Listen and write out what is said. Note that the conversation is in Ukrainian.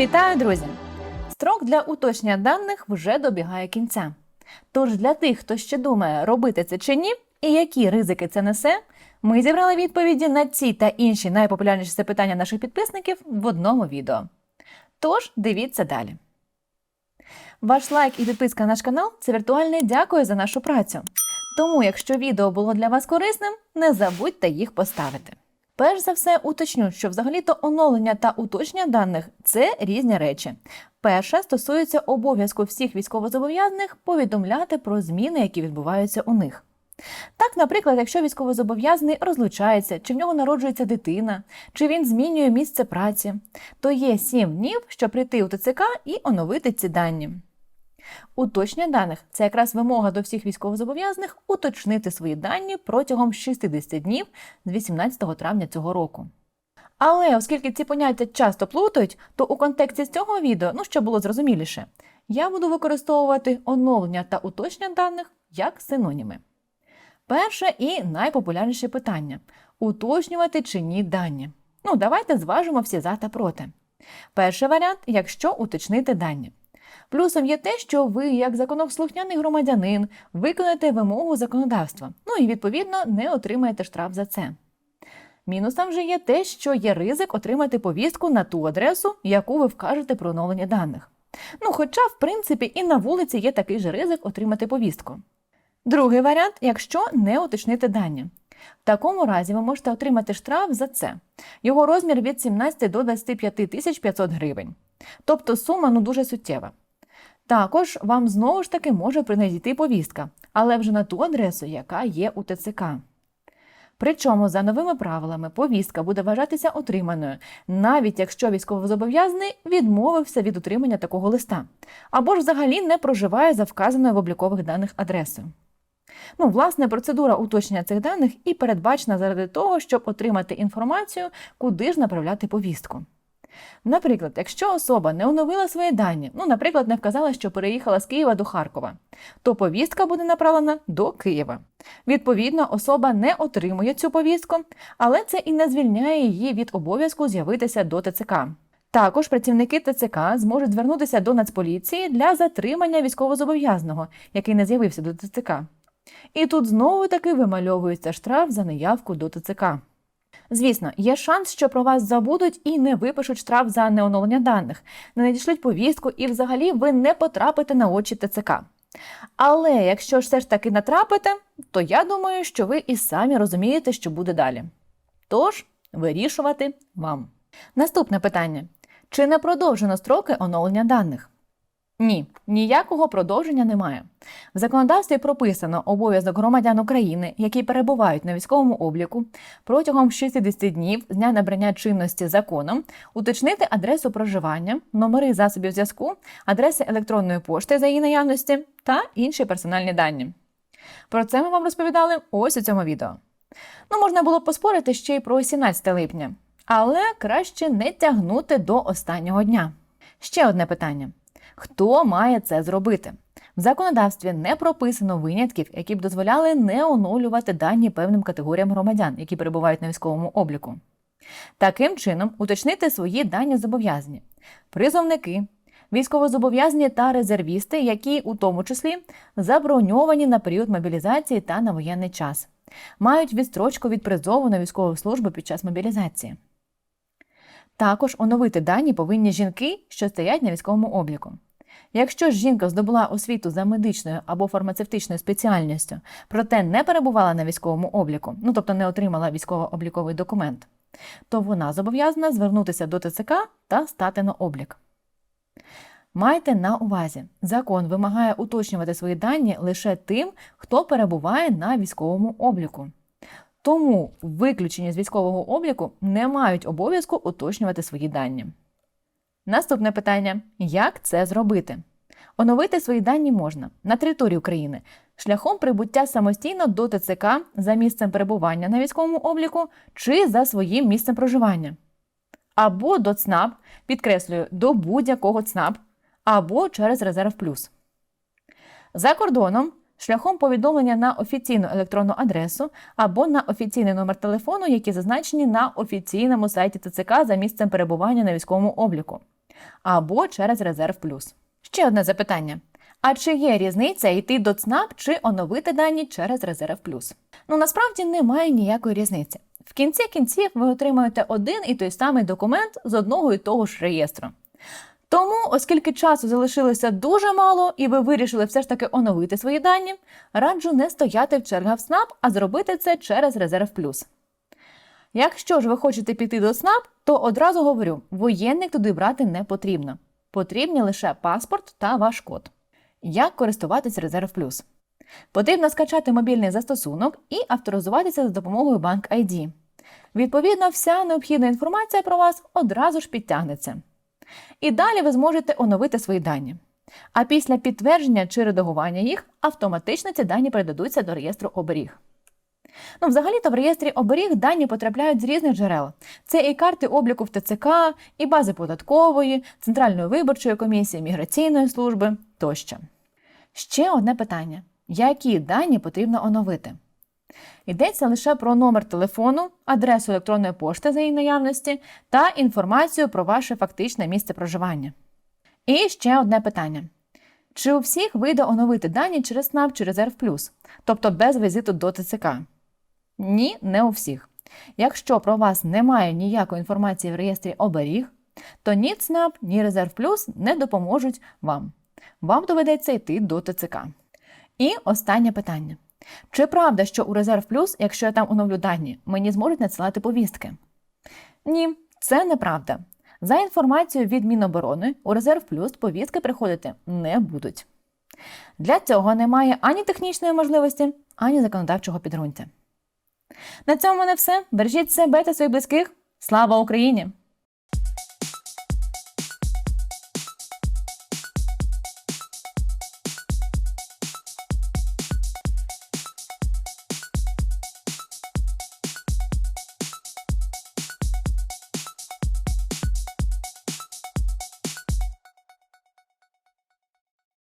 Вітаю, друзі! Строк для уточнення даних вже добігає кінця. Тож для тих, хто ще думає, робити це чи ні, і які ризики це несе, ми зібрали відповіді на ці та інші найпопулярніші запитання наших підписників в одному відео. Тож дивіться далі. Ваш лайк і підписка на наш канал це віртуальне дякую за нашу працю. Тому, якщо відео було для вас корисним, не забудьте їх поставити. Перш за все, уточню, що взагалі-то оновлення та уточнення даних це різні речі. Перше стосується обов'язку всіх військовозобов'язаних повідомляти про зміни, які відбуваються у них. Так, наприклад, якщо військовозобов'язаний розлучається, чи в нього народжується дитина, чи він змінює місце праці, то є 7 днів, щоб прийти у ТЦК і оновити ці дані. Уточнення даних це якраз вимога до всіх військовозобов'язаних уточнити свої дані протягом 60 днів з 18 травня цього року. Але оскільки ці поняття часто плутають, то у контексті цього відео, ну щоб було зрозуміліше, я буду використовувати оновлення та уточнення даних як синоніми. Перше і найпопулярніше питання уточнювати чи ні дані. Ну, давайте зважимо всі за та проти. Перший варіант, якщо уточнити дані. Плюсом є те, що ви, як законослухняний громадянин, виконаєте вимогу законодавства, ну і відповідно не отримаєте штраф за це. Мінусом же є те, що є ризик отримати повістку на ту адресу, яку ви вкажете про оновлення даних. Ну, хоча, в принципі, і на вулиці є такий же ризик отримати повістку. Другий варіант, якщо не уточнити дані. В такому разі ви можете отримати штраф за це. Його розмір від 17 до 25 тисяч 500 гривень. Тобто сума ну дуже суттєва. Також вам знову ж таки може принадійти повістка, але вже на ту адресу, яка є у ТЦК. Причому за новими правилами повістка буде вважатися отриманою, навіть якщо військовозобов'язаний відмовився від отримання такого листа, або ж взагалі не проживає за вказаною в облікових даних адресою. Ну, власне, процедура уточнення цих даних і передбачена заради того, щоб отримати інформацію, куди ж направляти повістку. Наприклад, якщо особа не оновила свої дані, ну, наприклад, не вказала, що переїхала з Києва до Харкова, то повістка буде направлена до Києва. Відповідно, особа не отримує цю повістку, але це і не звільняє її від обов'язку з'явитися до ТЦК. Також працівники ТЦК зможуть звернутися до Нацполіції для затримання військовозобов'язаного, який не з'явився до ТЦК. І тут знову таки вимальовується штраф за неявку до ТЦК. Звісно, є шанс, що про вас забудуть і не випишуть штраф за неоновлення даних, не надішлють повістку і взагалі ви не потрапите на очі ТЦК. Але якщо ж все ж таки натрапите, то я думаю, що ви і самі розумієте, що буде далі. Тож, вирішувати вам. Наступне питання: чи не продовжено строки оновлення даних? Ні, ніякого продовження немає. В законодавстві прописано обов'язок громадян України, які перебувають на військовому обліку, протягом 60 днів з дня набрання чинності законом, уточнити адресу проживання, номери засобів зв'язку, адреси електронної пошти за її наявності та інші персональні дані. Про це ми вам розповідали ось у цьому відео. Ну, можна було поспорити ще й про 17 липня, але краще не тягнути до останнього дня. Ще одне питання. Хто має це зробити? В законодавстві не прописано винятків, які б дозволяли не оновлювати дані певним категоріям громадян, які перебувають на військовому обліку. Таким чином, уточнити свої дані зобов'язані призовники, військовозобов'язані та резервісти, які у тому числі заброньовані на період мобілізації та на воєнний час, мають відстрочку від призову на військову службу під час мобілізації. Також оновити дані повинні жінки, що стоять на військовому обліку. Якщо жінка здобула освіту за медичною або фармацевтичною спеціальністю, проте не перебувала на військовому обліку, ну тобто не отримала військово-обліковий документ, то вона зобов'язана звернутися до ТЦК та стати на облік. Майте на увазі, закон вимагає уточнювати свої дані лише тим, хто перебуває на військовому обліку. Тому виключені з військового обліку не мають обов'язку уточнювати свої дані. Наступне питання: як це зробити? Оновити свої дані можна на території України шляхом прибуття самостійно до ТЦК за місцем перебування на військовому обліку чи за своїм місцем проживання. Або до ЦНАП, підкреслюю, до будь-якого ЦНАП, або через Резерв Плюс. За кордоном шляхом повідомлення на офіційну електронну адресу або на офіційний номер телефону, які зазначені на офіційному сайті ТЦК за місцем перебування на військовому обліку. Або через резерв плюс. Ще одне запитання. А чи є різниця йти до ЦНАП чи оновити дані через резерв плюс? Ну насправді немає ніякої різниці. В кінці кінців ви отримаєте один і той самий документ з одного і того ж реєстру. Тому, оскільки часу залишилося дуже мало, і ви вирішили все ж таки оновити свої дані, раджу не стояти в чергах в СНАП, а зробити це через резерв плюс. Якщо ж ви хочете піти до СНАП, то одразу говорю, воєнник туди брати не потрібно. Потрібні лише паспорт та ваш код. Як користуватись резерв плюс? Потрібно скачати мобільний застосунок і авторизуватися за допомогою Bank ID. Відповідно, вся необхідна інформація про вас одразу ж підтягнеться. І далі ви зможете оновити свої дані. А після підтвердження чи редагування їх автоматично ці дані передадуться до реєстру оберіг. Ну, взагалі-то в реєстрі оберіг дані потрапляють з різних джерел. Це і карти обліку в ТЦК, і бази податкової, Центральної виборчої комісії, міграційної служби тощо. Ще одне питання: які дані потрібно оновити? Йдеться лише про номер телефону, адресу електронної пошти за її наявності та інформацію про ваше фактичне місце проживання. І ще одне питання: чи у всіх вийде оновити дані через СНАП чи Резерв Плюс, тобто без візиту до ТЦК? Ні, не у всіх. Якщо про вас немає ніякої інформації в реєстрі оберіг, то ні ЦНАП, ні Резерв Плюс не допоможуть вам. Вам доведеться йти до ТЦК. І останнє питання. Чи правда, що у Резерв Плюс, якщо я там оновлю дані, мені зможуть надсилати повістки? Ні, це неправда. За інформацією від Міноборони, у Резерв Плюс повістки приходити не будуть. Для цього немає ані технічної можливості, ані законодавчого підґрунтя. На цьому не все. Бережіть себе та своїх близьких. Слава Україні!